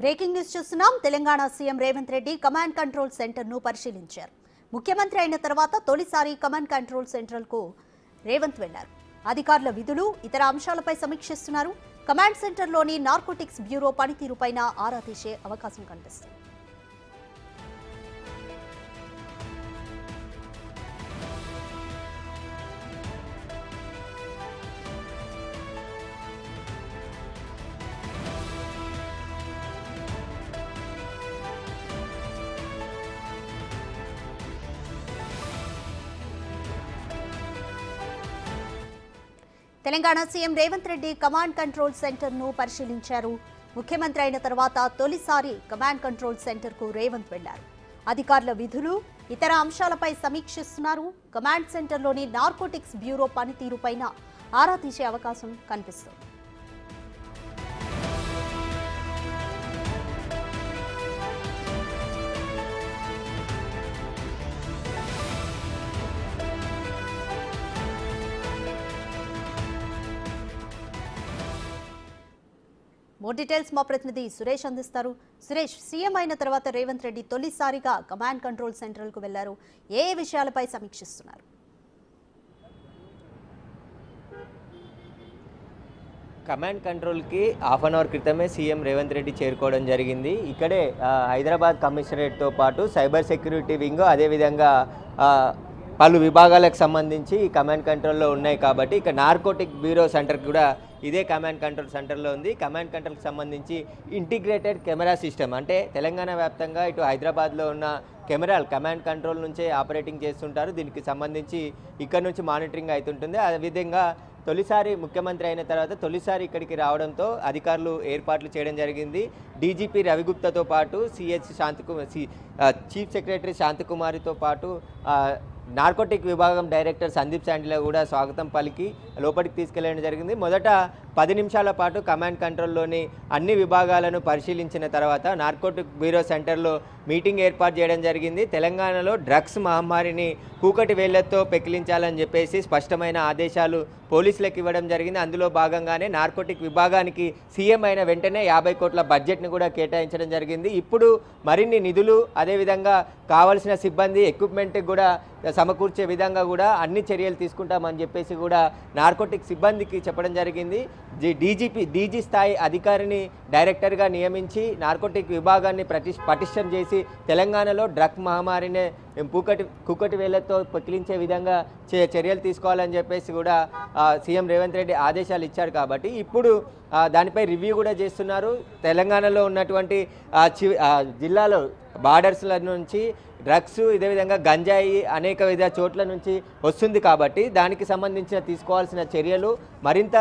Breaking news చూస్తున్నాం. Telangana CM Revanth Reddy command control సెంటర్ను పరిశీలించారు. ముఖ్యమంత్రి అయిన తర్వాత తొలిసారి కమాండ్ కంట్రోల్ సెంటర్కు రేవంత్ వెళ్ళారు. అధికారుల విధులు ఇతర అంశాలపై సమీక్షిస్తున్నారు కమాండ్ సెంటర్లోని నార్కోటిక్స్ బ్యూరో పనితీరుపైన ఆరా తీసే అవకాశం కనిపిస్తుంది. Telangana CM Revanth Reddy command control సెంటర్ను పరిశీలించారు. ముఖ్యమంత్రి అయిన తర్వాత తొలిసారి కమాండ్ కంట్రోల్ సెంటర్కు రేవంత్ వెళ్ళారు. అధికారుల విధులు ఇతర అంశాలపై సమీక్షిస్తున్నారు. కమాండ్ సెంటర్లోని నార్కోటిక్స్ బ్యూరో పనితీరుపైన ఆరా తీసే అవకాశం కనిపిస్తుంది. మోర్ డీటెయిల్స్ మా ప్రతినిధి సురేష్ అందిస్తారు. సురేష్ సీఎం అయిన తర్వాత రేవంత్ రెడ్డి తొలిసారిగా కమాండ్ కంట్రోల్ సెంటర్కు వెళ్ళారు. ఏ విషయాలపై సమీక్షిస్తున్నారు? కమాండ్ కంట్రోల్కి హాఫ్ అన్ అవర్ క్రితమే సీఎం రేవంత్ రెడ్డి చేరుకోవడం జరిగింది. ఇక్కడే హైదరాబాద్ కమిషనరేట్తో పాటు సైబర్ సెక్యూరిటీ వింగ్ అదేవిధంగా పలు విభాగాలకు సంబంధించి ఈ కమాండ్ కంట్రోల్లో ఉన్నాయి కాబట్టి ఇక నార్కోటిక్ బ్యూరో సెంటర్ కూడా ఇదే కమాండ్ కంట్రోల్ సెంటర్లో ఉంది. కమాండ్ కంట్రోల్కి సంబంధించి ఇంటిగ్రేటెడ్ కెమెరా సిస్టమ్ అంటే తెలంగాణ వ్యాప్తంగా ఇటు హైదరాబాద్లో ఉన్న కెమెరాలు కమాండ్ కంట్రోల్ నుంచే ఆపరేటింగ్ చేస్తుంటారు. దీనికి సంబంధించి ఇక్కడ నుంచి మానిటరింగ్ అవుతుంటుంది. అదేవిధంగా తొలిసారి ముఖ్యమంత్రి అయిన తర్వాత తొలిసారి ఇక్కడికి రావడంతో అధికారులు ఏర్పాట్లు చేయడం జరిగింది. డీజీపీ రవిగుప్తతో పాటు సిహెచ్ శాంతికుమార్ సి చీఫ్ సెక్రటరీ శాంతికుమారితో పాటు నార్కోటిక్ విభాగం డైరెక్టర్ సందీప్ శాండిలో కూడా స్వాగతం పలికి లోపలికి తీసుకెళ్ళడం జరిగింది. మొదట పది నిమిషాల పాటు కమాండ్ కంట్రోల్లోని అన్ని విభాగాలను పరిశీలించిన తర్వాత నార్కోటిక్ బ్యూరో సెంటర్లో మీటింగ్ ఏర్పాటు చేయడం జరిగింది. తెలంగాణలో డ్రగ్స్ మహమ్మారిని కూకటి వేళ్ళతో పెకిలించాలని చెప్పేసి స్పష్టమైన ఆదేశాలు పోలీసులకు ఇవ్వడం జరిగింది. అందులో భాగంగానే నార్కోటిక్ విభాగానికి సీఎం అయిన వెంటనే యాభై కోట్ల బడ్జెట్ను కూడా కేటాయించడం జరిగింది. ఇప్పుడు మరిన్ని నిధులు అదేవిధంగా కావలసిన సిబ్బంది ఎక్విప్మెంట్ కూడా సమకూర్చే విధంగా కూడా అన్ని చర్యలు తీసుకుంటామని చెప్పేసి కూడా నార్కోటిక్ సిబ్బందికి చెప్పడం జరిగింది. డీజీపీ డీజీ స్థాయి అధికారిని డైరెక్టర్గా నియమించి నార్కోటిక్ విభాగాన్ని ప్రతి పటిష్టం చేసి తెలంగాణలో డ్రగ్ మహమ్మారిని పూకటి కుక్కటి వేళ్ళతో పకిలించే విధంగా చర్యలు తీసుకోవాలని చెప్పేసి కూడా సీఎం రేవంత్ రెడ్డి ఆదేశాలు ఇచ్చారు కాబట్టి ఇప్పుడు దానిపై రివ్యూ కూడా చేస్తున్నారు. తెలంగాణలో ఉన్నటువంటి జిల్లాలో బార్డర్స్ల నుంచి డ్రగ్స్ ఇదే విధంగా గంజాయి అనేక విధ చోట్ల నుంచి వస్తుంది కాబట్టి దానికి సంబంధించిన తీసుకోవాల్సిన చర్యలు మరింత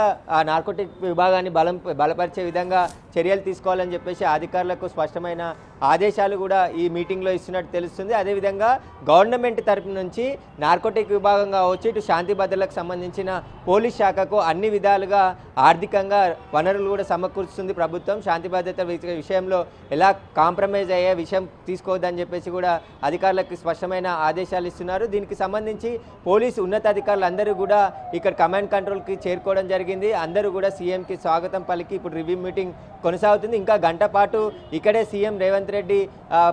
నార్కోటిక్ విభాగాన్ని బలం బలపరిచే విధంగా చర్యలు తీసుకోవాలని చెప్పేసి అధికారులకు స్పష్టమైన ఆదేశాలు కూడా ఈ మీటింగ్లో ఇస్తున్నట్టు తెలుస్తుంది. అదేవిధంగా గవర్నమెంట్ తరపు నుంచి నార్కోటిక్ విభాగంగా వచ్చి ఇటు శాంతి భద్రతలకు సంబంధించిన పోలీస్ శాఖకు అన్ని విధాలుగా ఆర్థికంగా వనరులు కూడా సమకూరుస్తుంది ప్రభుత్వం. శాంతి భద్రత విషయంలో ఎలా కాంప్రమైజ్ అయ్యే విషయం తీసుకోవద్దని చెప్పేసి కూడా అధికారులకు స్పష్టమైన ఆదేశాలు ఇస్తున్నారు. దీనికి సంబంధించి పోలీసు ఉన్నతాధికారులు అందరూ కూడా ఇక్కడ కమాండ్ కంట్రోల్కి చేరుకోవడం జరిగింది. అందరూ కూడా సీఎంకి స్వాగతం పలికి ఇప్పుడు రివ్యూ మీటింగ్ కొనసాగుతుంది. ఇంకా గంట పాటు ఇక్కడే సీఎం రేవంత్ రెడ్డి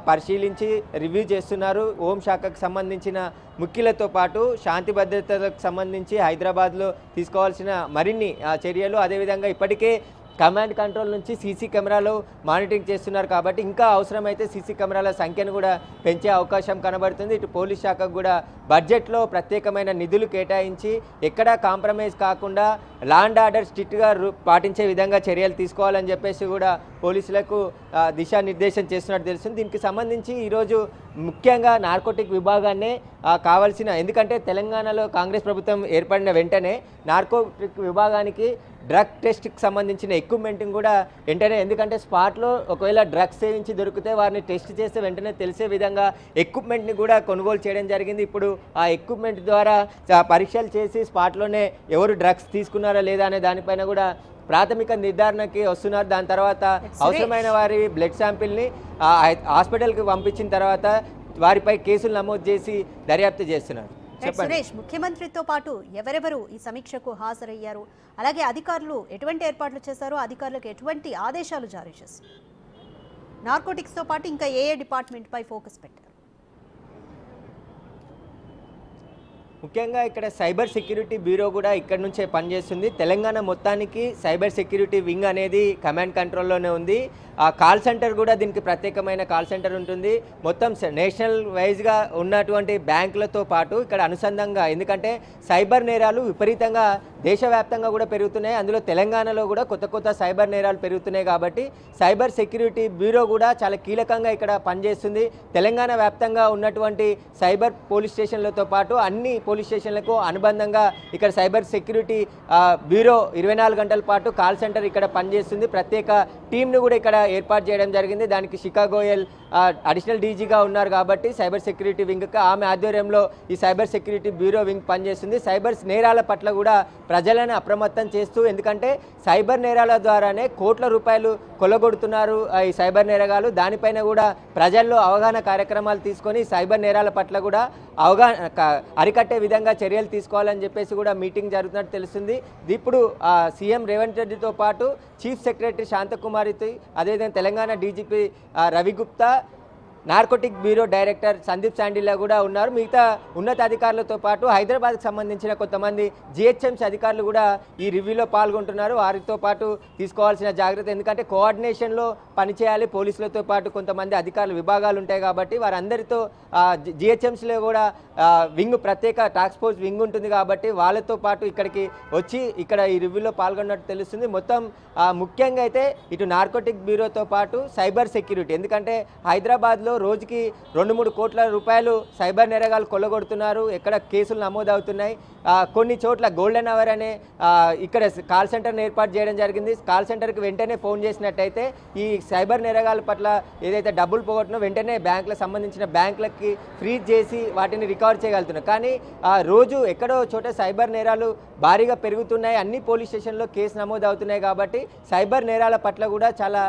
పరిశీలించి రివ్యూ చేస్తున్నారు. హోంశాఖకు సంబంధించిన ముఖ్యులతో పాటు శాంతి భద్రతలకు సంబంధించి హైదరాబాద్లో తీసుకోవాల్సిన మరిన్ని ఆ, చర్యలు అదేవిధంగా ఇప్పటికే కమాండ్ కంట్రోల్ నుంచి సీసీ కెమెరాలు మానిటరింగ్ చేస్తున్నారు కాబట్టి ఇంకా అవసరమైతే సీసీ కెమెరాల సంఖ్యను కూడా పెంచే అవకాశం కనబడుతుంది. ఇటు పోలీస్ శాఖకు కూడా బడ్జెట్లో ప్రత్యేకమైన నిధులు కేటాయించి ఎక్కడా కాంప్రమైజ్ కాకుండా లాండ్ ఆర్డర్ స్ట్రిక్ట్గా పాటించే విధంగా చర్యలు తీసుకోవాలని చెప్పేసి కూడా పోలీసులకు దిశానిర్దేశం చేస్తున్నట్టు తెలుస్తుంది. దీనికి సంబంధించి ఈరోజు ముఖ్యంగా నార్కోటిక్ విభాగాన్నే కావాల్సిన ఎందుకంటే తెలంగాణలో కాంగ్రెస్ ప్రభుత్వం ఏర్పడిన వెంటనే నార్కోటిక్ విభాగానికి డ్రగ్ టెస్ట్కి సంబంధించిన ఎక్విప్మెంట్ కూడా వెంటనే ఎందుకంటే స్పాట్లో ఒకవేళ డ్రగ్స్ సేవించి దొరికితే వారిని టెస్ట్ చేస్తే వెంటనే తెలిసే విధంగా ఎక్విప్మెంట్ని కూడా కొనుగోలు చేయడం జరిగింది. ఇప్పుడు ఆ ఎక్విప్మెంట్ ద్వారా పరీక్షలు చేసి స్పాట్లోనే ఎవరు డ్రగ్స్ తీసుకున్నారా లేదా అనే దానిపైన కూడా ప్రాథమిక నిర్ధారణకి వస్తున్నారు. దాని తర్వాత అవసరమైన వారి బ్లడ్ శాంపిల్ని హాస్పిటల్కి పంపించిన తర్వాత వారిపై కేసులు నమోదు చేసి దర్యాప్తు చేస్తున్నారు. సురేష్ ముఖ్యమంత్రితో పాటు ఎవరెవరు ఈ సమీక్షకు హాజరయ్యారు? అలాగే అధికారులు ఎటువంటి ఏర్పాట్లు చేశారు అధికారులకు ఎటువంటి ఆదేశాలు జారీ చేశారు? నార్కోటిక్స్తో పాటు ఇంకా ఏ ఏ డిపార్ట్మెంట్పై ఫోకస్ పెట్టారు? ముఖ్యంగా ఇక్కడ సైబర్ సెక్యూరిటీ బ్యూరో కూడా ఇక్కడ నుంచే పనిచేస్తుంది. తెలంగాణ మొత్తానికి సైబర్ సెక్యూరిటీ వింగ్ అనేది కమాండ్ కంట్రోల్లోనే ఉంది. ఆ కాల్ సెంటర్ కూడా దీనికి ప్రత్యేకమైన కాల్ సెంటర్ ఉంటుంది. మొత్తం నేషనల్ వైజ్గా ఉన్నటువంటి బ్యాంకులతో పాటు ఇక్కడ అనుసంధానంగా ఎందుకంటే సైబర్ నేరాలు విపరీతంగా దేశవ్యాప్తంగా కూడా పెరుగుతున్నాయి. అందులో తెలంగాణలో కూడా కొత్త కొత్త సైబర్ నేరాలు పెరుగుతున్నాయి కాబట్టి సైబర్ సెక్యూరిటీ బ్యూరో కూడా చాలా కీలకంగా ఇక్కడ పనిచేస్తుంది. తెలంగాణ వ్యాప్తంగా ఉన్నటువంటి సైబర్ పోలీస్ స్టేషన్లతో పాటు అన్ని పోలీస్ స్టేషన్లకు అనుబంధంగా ఇక్కడ సైబర్ సెక్యూరిటీ బ్యూరో ఇరవై నాలుగు గంటల పాటు కాల్ సెంటర్ ఇక్కడ పనిచేస్తుంది. ప్రత్యేక టీంను కూడా ఇక్కడ ఏర్పాటు చేయడం జరిగింది. దానికి షికాగోయల్ అడిషనల్ డీజీగా ఉన్నారు కాబట్టి సైబర్ సెక్యూరిటీ వింగ్కి ఆమె ఆధ్వర్యంలో ఈ సైబర్ సెక్యూరిటీ బ్యూరో వింగ్ పనిచేస్తుంది. సైబర్ నేరాల పట్ల కూడా ప్రజలను అప్రమత్తం చేస్తూ ఎందుకంటే సైబర్ నేరాల ద్వారానే కోట్ల రూపాయలు కొల్లగొడుతున్నారు ఈ సైబర్ నేరగాలు దానిపైన కూడా ప్రజల్లో అవగాహన కార్యక్రమాలు తీసుకొని సైబర్ నేరాల పట్ల కూడా అవగాహన అరికట్టే విధంగా చర్యలు తీసుకోవాలని చెప్పేసి కూడా మీటింగ్ జరుగుతున్నట్టు తెలుస్తుంది. ఇప్పుడు సీఎం రేవంత్ రెడ్డితో పాటు చీఫ్ సెక్రటరీ శాంతకుమారితో అదేవిధంగా Telangana DGP Ravi Gupta narcotic bureau director Sandeep Shandilya కూడా ఉన్నారు. మిగతా ఉన్నతాధికారులతో పాటు హైదరాబాద్కు సంబంధించిన కొంతమంది జిహెచ్ఎంసీ అధికారులు కూడా ఈ రివ్యూలో పాల్గొంటున్నారు. వారితో పాటు తీసుకోవాల్సిన జాగ్రత్త ఎందుకంటే కోఆర్డినేషన్లో పనిచేయాలి పోలీసులతో పాటు కొంతమంది అధికారుల విభాగాలు ఉంటాయి కాబట్టి వారందరితో జిహెచ్ఎంసీలో కూడా వింగ్ ప్రత్యేక టాస్క్ ఫోర్స్ వింగ్ ఉంటుంది కాబట్టి వాళ్ళతో పాటు ఇక్కడికి వచ్చి ఇక్కడ ఈ రివ్యూలో పాల్గొన్నట్టు తెలుస్తుంది. మొత్తం ముఖ్యంగా అయితే ఇటు నార్కోటిక్ బ్యూరోతో పాటు సైబర్ సెక్యూరిటీ. ఎందుకంటే హైదరాబాద్లో రోజుకి రెండు మూడు కోట్ల రూపాయలు సైబర్ నేరగాలు కొల్లగొడుతున్నారు. ఎక్కడ కేసులు నమోదవుతున్నాయి. కొన్ని చోట్ల గోల్డెన్ అవర్ అనే ఇక్కడ కాల్ సెంటర్ని ఏర్పాటు చేయడం జరిగింది. కాల్ సెంటర్కి వెంటనే ఫోన్ చేసినట్టయితే ఈ సైబర్ నేరగాల పట్ల ఏదైతే డబ్బులు పోగొట్టినో వెంటనే బ్యాంకులకు సంబంధించిన బ్యాంకులకి ఫ్రీజ్ చేసి వాటిని రికవర్ చేయగలుగుతున్నాం కానీ ఆ, రోజు ఎక్కడో చోట సైబర్ నేరాలు భారీగా పెరుగుతున్నాయి. అన్ని పోలీస్ స్టేషన్లో కేసు నమోదు అవుతున్నాయి కాబట్టి సైబర్ నేరాల పట్ల కూడా చాలా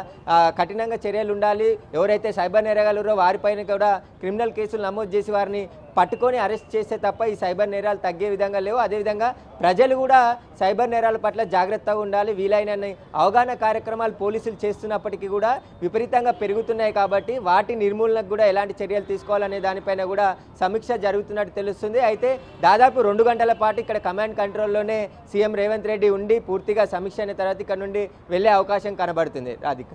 కఠినంగా చర్యలు ఉండాలి. ఎవరైతే సైబర్ నేరగాలురో వారిపైన కూడా క్రిమినల్ కేసులు నమోదు చేసి వారిని పట్టుకొని అరెస్ట్ చేస్తే తప్ప ఈ సైబర్ నేరాలు తగ్గే విధంగా లేవు. అదేవిధంగా ప్రజలు కూడా సైబర్ నేరాల పట్ల జాగ్రత్తగా ఉండాలి. వీలైనన్ని అవగాహన కార్యక్రమాలు పోలీసులు చేస్తున్నప్పటికీ కూడా విపరీతంగా పెరుగుతున్నాయి కాబట్టి వాటి నిర్మూలనకు కూడా ఎలాంటి చర్యలు తీసుకోవాలనే దానిపైన కూడా సమీక్ష జరుగుతున్నట్టు తెలుస్తుంది. అయితే దాదాపు రెండు గంటల పాటు ఇక్కడ కమాండ్ కంట్రోల్లోనే సీఎం రేవంత్ రెడ్డి ఉండి పూర్తిగా సమీక్ష అయిన తర్వాత ఇక్కడ నుండి వెళ్ళే అవకాశం కనబడుతుంది. రాధిక.